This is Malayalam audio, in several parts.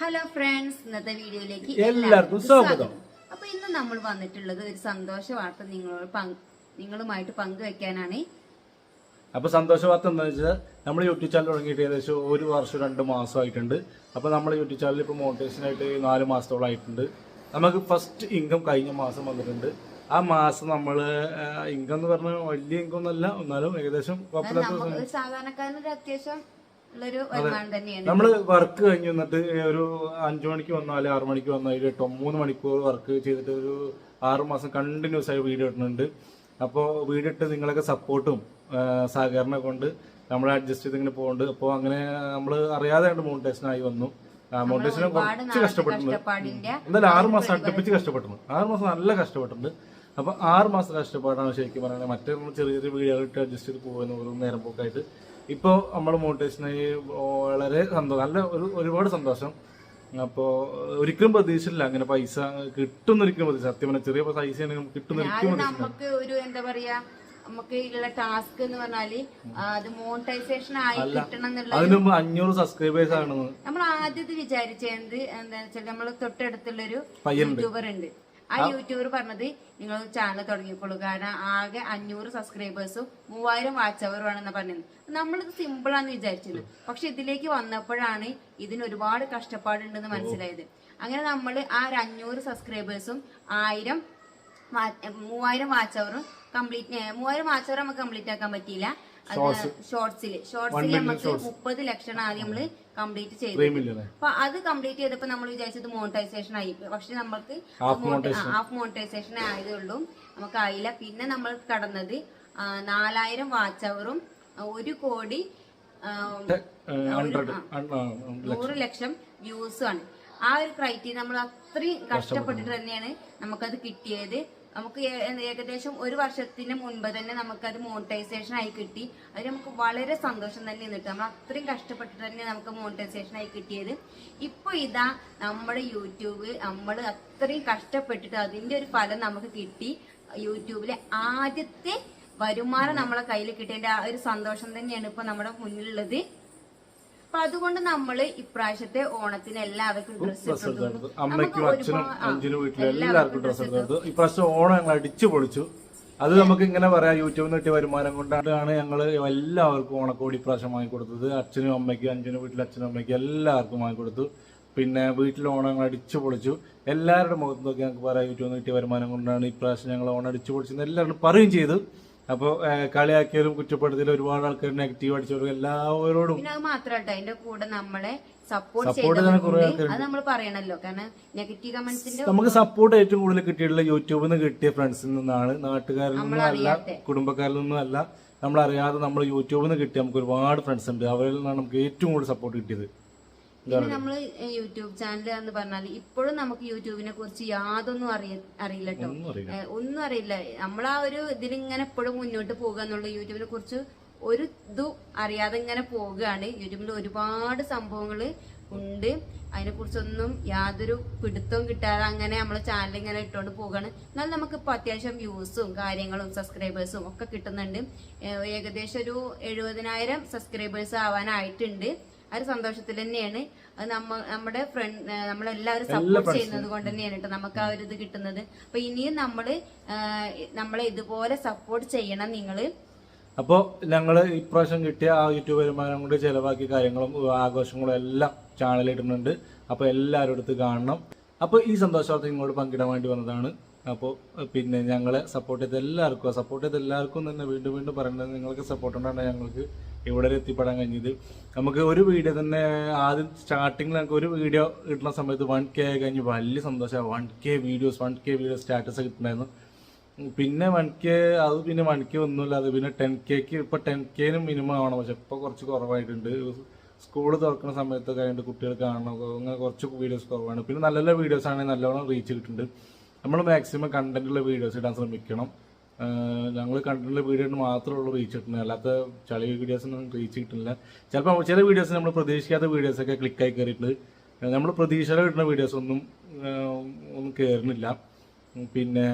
ഹലോ ഫ്രണ്ട്സ് ഇന്നത്തെ വീഡിയോയിലേക്ക് എല്ലാവർക്കും സ്വാഗതം. അപ്പൊ ഇന്ന് നമ്മൾ വന്നിട്ടുള്ളത് ഒരു സന്തോഷ വാർത്ത നിങ്ങളോട് നിങ്ങളുമായിട്ട് പങ്കുവെക്കാനാണ്. അപ്പൊ സന്തോഷ വാർത്ത എന്താ വെച്ചാൽ നമ്മൾ യൂട്യൂബ് ചാനൽ തുടങ്ങിയിട്ട് ഏകദേശം ഒരു വർഷം രണ്ട് മാസമായിട്ടുണ്ട്. അപ്പൊ നമ്മൾ യൂട്യൂബ് ചാനൽ ഇപ്പോൾ മോട്ടിവേഷനായിട്ട് ആയിട്ട് നാല് മാസത്തോളം ആയിട്ടുണ്ട്. നമുക്ക് ഫസ്റ്റ് ഇൻകം കഴിഞ്ഞ മാസം വന്നിട്ടുണ്ട്. ആ മാസം നമ്മൾ ഇൻകം എന്ന് പറഞ്ഞാൽ വലിയ ഇൻകം ഒന്നല്ല എന്നാലും ഏകദേശം സാധാരണക്കാരൻ അത്യാവശ്യം നമ്മൾ വർക്ക് കഴിഞ്ഞ് വന്നിട്ട് ഒരു അഞ്ചു മണിക്ക് വന്നാൽ ആറു മണിക്ക് വന്നാൽ എട്ടോ മൂന്ന് മണിക്കൂർ വർക്ക് ചെയ്തിട്ട് ഒരു ആറു മാസം കണ്ടിന്യൂസ് ആയി വീഡിയോ ഇടുന്നുണ്ട് അപ്പോൾ വീടിട്ട് നിങ്ങളൊക്കെ സപ്പോർട്ടും സഹകരണം കൊണ്ട് നമ്മൾ അഡ്ജസ്റ്റ് ചെയ്ത് ഇങ്ങനെ പോകുന്നുണ്ട് അപ്പോൾ അങ്ങനെ നമ്മൾ അറിയാതെ മോണിറ്റേഷൻ ആയി വന്നു. മോണിറ്റേഷനെ കുറച്ച് കഷ്ടപ്പെട്ടു കഷ്ടപ്പെട്ടിട്ടുണ്ട് എന്തായാലും ആറു മാസം അടുപ്പിച്ച് കഷ്ടപ്പെട്ടിട്ടുണ്ട്. ആറു മാസം നല്ല കഷ്ടപ്പെട്ടിട്ടുണ്ട്. അപ്പൊ ആറ് മാസം കഷ്ടപ്പാടാണ് ശരിക്കും പറയുന്നത് മറ്റേ ചെറിയ ചെറിയ വീഡിയോ ഇട്ട് അഡ്ജസ്റ്റ് ചെയ്ത് പോകുന്ന നേരം പോക്കായിട്ട്. ഇപ്പോൾ നമ്മൾ മോട്ടിവേഷനായി വളരെ സന്തോഷം നല്ല ഒരു ഒരുപാട് സന്തോഷം. അപ്പോൾ ഒരിക്കലും പ്രതീക്ഷയില്ല അങ്ങനെ പൈസ കിട്ടുന്ന ഒരിക്കലും പ്രതീക്ഷ സത്യം പറഞ്ഞാൽ ചെറിയ പൈസ കിട്ടുന്ന ഒരിക്കലും അത് നമുക്ക് ഒരു എന്താ പറയാ നമുക്ക് ഉള്ള ടാസ്ക് എന്ന് പറഞ്ഞാൽ അത് മോണിറ്റൈസേഷൻ ആയി കിട്ടണം എന്നുള്ള അതിന് മുമ്പ് അഞ്ഞൂറ് സബ്സ്ക്രൈബേഴ്സ് ആണ് നമ്മൾ ആദ്യത്തെ വിചാരിച്ചത് എന്താ വെച്ചാൽ നമ്മൾ തൊട്ടടുത്തുള്ളൊരു. യൂട്യൂബർ ഉണ്ട് ആ യൂട്യൂബർ പറഞ്ഞത് നിങ്ങൾ ചാനൽ തുടങ്ങിക്കോളൂ. കാരണം ആകെ അഞ്ഞൂറ് സബ്സ്ക്രൈബേഴ്സും മൂവായിരം വാച്ച് അവറുമാണെന്ന് പറഞ്ഞത്. നമ്മളിത് സിമ്പിൾ ആണെന്ന് വിചാരിച്ചത് പക്ഷെ ഇതിലേക്ക് വന്നപ്പോഴാണ് ഇതിന് ഒരുപാട് കഷ്ടപ്പാടുണ്ടെന്ന് മനസ്സിലായത്. അങ്ങനെ നമ്മൾ ആ ഒരു അഞ്ഞൂറ് സബ്സ്ക്രൈബേഴ്സും ആയിരം മൂവായിരം വാച്ച് അവറും കംപ്ലീറ്റ് മൂവായിരം വാച്ച് അവർ നമുക്ക് കംപ്ലീറ്റ് ആക്കാൻ പറ്റിയില്ല. ഷോർട്സിൽ ഷോർട്സിൽ നമുക്ക് മുപ്പത് ലക്ഷം ആദ്യം നമ്മൾ കംപ്ലീറ്റ് ചെയ്തു. അപ്പൊ അത് കംപ്ലീറ്റ് ചെയ്തപ്പോ നമ്മൾ വിചാരിച്ചത് മോണിറ്റൈസേഷൻ ആയി. പക്ഷെ നമ്മൾക്ക് ഹാഫ് മോണിറ്റൈസേഷൻ ആയതുള്ളൂ നമുക്ക് ആയില്ല. പിന്നെ നമ്മൾ കടന്നത് നാലായിരം വാച്ച് അവറും ഒരു കോടി നൂറ് ലക്ഷം വ്യൂസും ആണ്. ആ ഒരു ക്രൈറ്റീരിയ നമ്മൾ അത്രയും കഷ്ടപ്പെട്ടിട്ട് തന്നെയാണ് നമുക്കത് കിട്ടിയത്. നമുക്ക് ഏകദേശം ഒരു വർഷത്തിന് മുൻപ് തന്നെ നമുക്കത് മോണിറ്റൈസേഷൻ ആയി കിട്ടി. അത് നമുക്ക് വളരെ സന്തോഷം തന്നെ നിന്നിട്ട് നമ്മൾ അത്രയും കഷ്ടപ്പെട്ടിട്ട് തന്നെ നമുക്ക് മോണിറ്റൈസേഷൻ ആയി കിട്ടിയത്. ഇപ്പൊ ഇതാ നമ്മുടെ യൂട്യൂബ് നമ്മൾ അത്രയും കഷ്ടപ്പെട്ടിട്ട് അതിന്റെ ഒരു ഫലം നമുക്ക് കിട്ടി. യൂട്യൂബിലെ ആദ്യത്തെ വരുമാനം നമ്മളെ കയ്യിൽ കിട്ടിയതിന്റെ ആ ഒരു സന്തോഷം തന്നെയാണ് ഇപ്പൊ നമ്മുടെ മുന്നിലുള്ളത്. അപ്പൊ അതുകൊണ്ട് നമ്മൾ ഇപ്രാവശ്യത്തെ ഓണത്തിന് എല്ലാവർക്കും ഡ്രസ്സ് ഇട്ടിട്ടുണ്ട്. അമ്മയ്ക്കും അച്ഛനും അഞ്ചിനും വീട്ടിലും എല്ലാവർക്കും ഡ്രസ്സ് എടുത്തത് ഇപ്രാവശ്യം ഓണം ഞങ്ങൾ അടിച്ചു പൊളിച്ചു. അത് നമുക്ക് ഇങ്ങനെ പറയാം യൂട്യൂബിൽ നിന്ന് കിട്ടിയ വരുമാനം കൊണ്ടാണ് ഞങ്ങൾ എല്ലാവർക്കും ഓണക്കോടി ഇപ്രാവശ്യം വാങ്ങിക്കൊടുത്തത്. അച്ഛനും അമ്മയ്ക്കും അഞ്ചിനും വീട്ടിലെ അച്ഛനും അമ്മയ്ക്കും എല്ലാവർക്കും വാങ്ങിക്കൊടുത്തു. പിന്നെ വീട്ടിൽ ഓണം ഞങ്ങൾ അടിച്ചു പൊളിച്ചു. എല്ലാവരുടെ മുഖത്ത് നോക്കി ഞങ്ങൾക്ക് പറയാം യൂട്യൂബിൽ നിന്ന് കിട്ടിയ വരുമാനം കൊണ്ടാണ് ഇപ്രാവശ്യം ഞങ്ങൾ ഓണം അടിച്ചു പൊളിച്ചെന്ന് എല്ലാവരും പറയുകയും ചെയ്തു. അപ്പോൾ കളിയാക്കിയാലും കുറ്റപ്പെടുത്തിയാലും ഒരുപാട് ആൾക്കാർ നെഗറ്റീവ് അടിച്ചവരും എല്ലാവരോടും പിന്നെ അത് മാത്രമല്ല അതിന്റെ കൂടെ നമ്മളെ സപ്പോർട്ട് കുറേ അത് നമ്മൾ പറയണല്ലോ കാരണം നെഗറ്റീവ് കമന്റ്സിന്റെ നമുക്ക് സപ്പോർട്ട് ഏറ്റവും കൂടുതൽ കിട്ടിയിട്ടുള്ള യൂട്യൂബിൽ നിന്ന് കിട്ടിയ ഫ്രണ്ട്സിൽ നിന്നാണ് നാട്ടുകാരിൽ നിന്നും അല്ല കുടുംബക്കാരിൽ നിന്നും അല്ല നമ്മളറിയാതെ നമ്മൾ യൂട്യൂബിൽ നിന്ന് കിട്ടിയ നമുക്ക് ഒരുപാട് ഫ്രണ്ട്സ് ഉണ്ട്. അവരിൽ നിന്നാണ് നമുക്ക് ഏറ്റവും കൂടുതൽ സപ്പോർട്ട് കിട്ടിയത്. പിന്നെ നമ്മൾ യൂട്യൂബ് ചാനൽ എന്ന് പറഞ്ഞാൽ ഇപ്പോഴും നമുക്ക് യൂട്യൂബിനെ കുറിച്ച് യാതൊന്നും അറിയ അറിയില്ല കേട്ടോ ഒന്നും അറിയില്ല. നമ്മൾ ആ ഒരു ഇതിലിങ്ങനെ എപ്പോഴും മുന്നോട്ട് പോകുക എന്നുള്ള യൂട്യൂബിനെ കുറിച്ച് ഒരു ഇതും അറിയാതെ ഇങ്ങനെ പോവുകയാണ്. യൂട്യൂബിൽ ഒരുപാട് സംഭവങ്ങൾ ഉണ്ട്. അതിനെ കുറിച്ചൊന്നും യാതൊരു പിടുത്തവും കിട്ടാതെ അങ്ങനെ നമ്മളെ ചാനൽ ഇങ്ങനെ ഇട്ടുകൊണ്ട് പോവുകയാണ്. എന്നാൽ നമുക്ക് ഇപ്പൊ അത്യാവശ്യം വ്യൂസും കാര്യങ്ങളും സബ്സ്ക്രൈബേഴ്സും ഒക്കെ കിട്ടുന്നുണ്ട്. ഏകദേശം ഒരു എഴുപതിനായിരം സബ്സ്ക്രൈബേഴ്സ് ആവാനായിട്ടുണ്ട്. ആ ഒരു സന്തോഷത്തിൽ തന്നെയാണ്. അത് നമ്മ നമ്മുടെ ഫ്രണ്ട് നമ്മളെല്ലാവരും സപ്പോർട്ട് ചെയ്യുന്നത് കൊണ്ട് തന്നെയാണ് കേട്ടോ നമുക്ക് ആ ഒരു ഇത് കിട്ടുന്നത്. അപ്പൊ ഇനിയും നമ്മൾ നമ്മളെ ഇതുപോലെ സപ്പോർട്ട് ചെയ്യണം നിങ്ങൾ. അപ്പോൾ ഞങ്ങൾ ഇപ്രാവശ്യം കിട്ടിയ ആ യൂട്യൂബ് വരുമാനം കൊണ്ട് ചിലവാക്കിയ കാര്യങ്ങളും ആഘോഷങ്ങളും എല്ലാം ചാനലിൽ ഇടുന്നുണ്ട്. അപ്പോൾ എല്ലാവരും അടുത്ത് കാണണം. അപ്പോൾ ഈ സന്തോഷവാർത്ത നിങ്ങളോട് പങ്കിടാൻ വേണ്ടി വന്നതാണ്. അപ്പോൾ പിന്നെ ഞങ്ങളെ സപ്പോർട്ട് ചെയ്ത എല്ലാവർക്കും സപ്പോർട്ട് ചെയ്ത എല്ലാവർക്കും തന്നെ വീണ്ടും വീണ്ടും പറയുന്നത് നിങ്ങൾക്ക് സപ്പോർട്ട് ഉണ്ടാണ് ഞങ്ങൾക്ക് ഇവിടെ വരെ എത്തിപ്പെടാൻ കഴിഞ്ഞത്. നമുക്ക് ഒരു വീഡിയോ തന്നെ ആദ്യം സ്റ്റാർട്ടിങ്ങിൽ നമുക്ക് ഒരു വീഡിയോ കിട്ടുന്ന സമയത്ത് വൺ കെ കഴിഞ്ഞ് വലിയ സന്തോഷമാണ് one K videos one K video status കിട്ടുന്നുണ്ടായിരുന്നു. പിന്നെ വൺ കെ അത് പിന്നെ വൺ കെ ഒന്നുമില്ല അത് പിന്നെ ടെൻ കെക്ക് ഇപ്പൊ ടെൻ കെനും മിനിമം ആവണം. പക്ഷെ ഇപ്പൊ കുറച്ച് കുറവായിട്ടുണ്ട്. സ്കൂൾ തുറക്കുന്ന സമയത്തൊക്കെ ആയതുകൊണ്ട് കുട്ടികൾ കാണണം. അങ്ങനെ കുറച്ച് വീഡിയോസ് കുറവാണ്. പിന്നെ നല്ല നല്ല വീഡിയോസ് ആണെങ്കിൽ നല്ലോണം റീച്ച് കിട്ടുന്നുണ്ട്. നമ്മൾ മാക്സിമം കണ്ടന്റുള്ള വീഡിയോസ് ഇടാൻ ശ്രമിക്കണം. ഞങ്ങൾ കണ്ടിട്ടുള്ള വീഡിയോ മാത്രമുള്ള റീച്ച് കിട്ടുന്നത്. അല്ലാത്ത ചളി വീഡിയോസിനൊന്നും റീച്ച് കിട്ടുന്നില്ല. ചിലപ്പോൾ ചില വീഡിയോസ് നമ്മൾ പ്രതീക്ഷിക്കാത്ത വീഡിയോസൊക്കെ ക്ലിക്കായി കയറിയിട്ടുണ്ട് നമ്മൾ പ്രതീക്ഷയിൽ കിട്ടുന്ന വീഡിയോസ് ഒന്നും ഒന്നും കയറുന്നില്ല പിന്നെ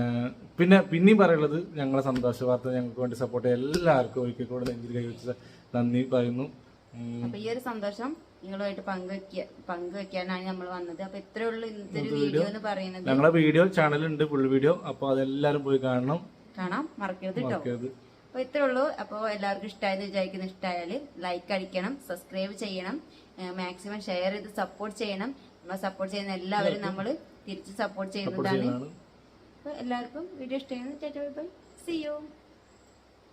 പിന്നെ പിന്നെയും പറയുള്ളത് ഞങ്ങളെ സന്തോഷ വാർത്ത ഞങ്ങൾക്ക് വേണ്ടി സപ്പോർട്ട് ചെയ്യാൻ എല്ലാവർക്കും ഒരിക്കൽ കൂടെ നെഞ്ചിൽ കൈവച്ച് നന്ദി പറയുന്നു. അപ്പൊ ഈ ഒരു സന്തോഷം നിങ്ങളുമായിട്ട് പങ്കുവെക്ക പങ്കുവെക്കാനാണ് നമ്മൾ വന്നത്. അപ്പൊ ഇത്രേ ഉള്ളൂ ഇന്നത്തെ ഒരു വീഡിയോ എന്ന് പറയുന്നത്. ഞങ്ങളെ വീഡിയോ ചാനലുണ്ട് ഫുൾ വീഡിയോ അപ്പൊ അതെല്ലാരും പോയി കാണണം. കാണാം. മറക്കരുത് കേട്ടോ അപ്പൊ ഇത്രേ ഉള്ളൂ. അപ്പോൾ എല്ലാവർക്കും ഇഷ്ടമായെന്ന് വിചാരിക്കുന്ന ഇഷ്ടമായാൽ ലൈക്ക് അടിക്കണം സബ്സ്ക്രൈബ് ചെയ്യണം മാക്സിമം ഷെയർ ചെയ്ത് സപ്പോർട്ട് ചെയ്യണം. നമ്മളെ സപ്പോർട്ട് ചെയ്യുന്ന എല്ലാവരും നമ്മൾ തിരിച്ച് സപ്പോർട്ട് ചെയ്യുന്നതാണ്. അപ്പോൾ അപ്പൊ എല്ലാവർക്കും വീഡിയോ ഇഷ്ടമായിരുന്നു ചേട്ടാ ബൈ സി യു